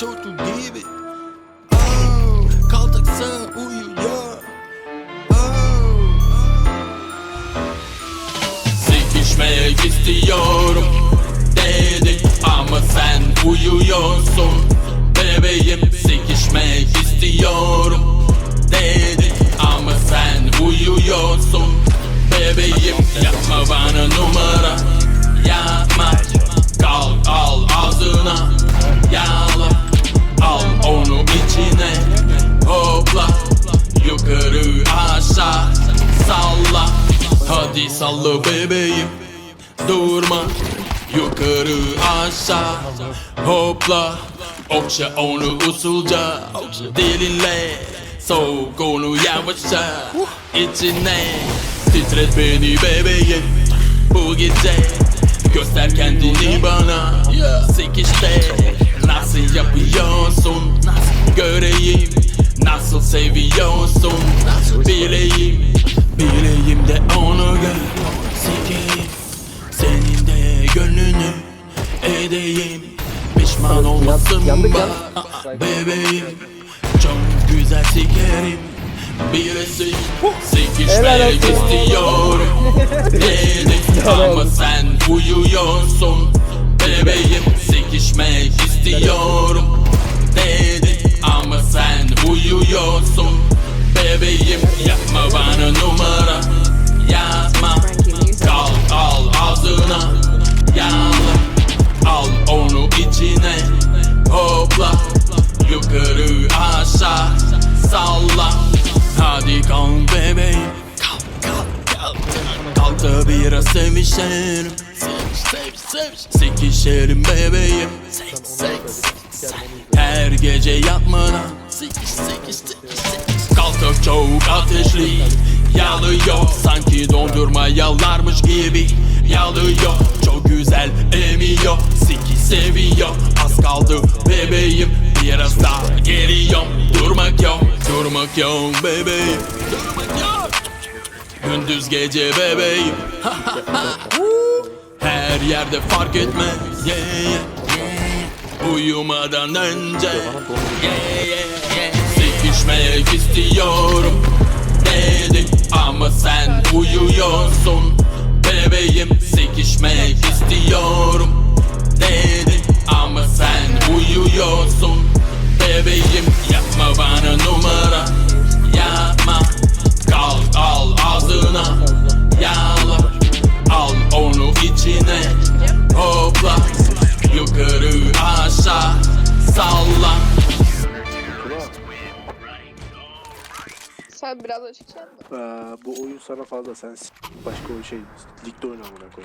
çocuğu gibi. Oh, uyuyor. Oh. Sikişmek istiyorum Hadi salla bebeğim. Durma. Yukarı aşağı. Hopla. Okşa onu usulca. Dilinle. Soğuk onu yavaşça. İçine. Titret beni bebeğim. Bu gece. Göster kendini bana. Sikişte. Nasıl yapıyorsun? Göreyim. Nasıl seviyorsun? Bileyim Pişman olmasın yandık ya. bana Bebeğim. Çok güzel sikerim. Birisi olsun. istiyorum. Dedik ama sen uyuyorsun. Bebeğim sikişmek istiyorum. Dedik ama sen uyuyorsun. Bebeğim yapma bana numara. Yapma Salla. Hadi kalk bebeğim. Kalk kalk kalk Kalk da biraz sevişelim. Seviş seviş seviş Sekişelim bebeğim. Sek sek sek. Her gece yapmadan Sekiş sekiş sekiş sekiş. Kalk çok ateşli. Yalıyor. Sanki dondurma yalarmış gibi. Yalıyor. Çok güzel emiyor. Siki seviyor. Az kaldı bebeğim yok bebeğim. Gündüz gece bebeğim. Her yerde fark etmez yeah, yeah. Uyumadan önce. Yeah, istiyorum Dedik ama sen uyuyorsun. Bebeğim sikişmek istiyorum Dedik ama sen uyuyorsun Yukarı aşağı Salla Sen biraz açıklar mı? Ee, bu oyun sana fazla sen s- başka o şey ligde oyna amına koy.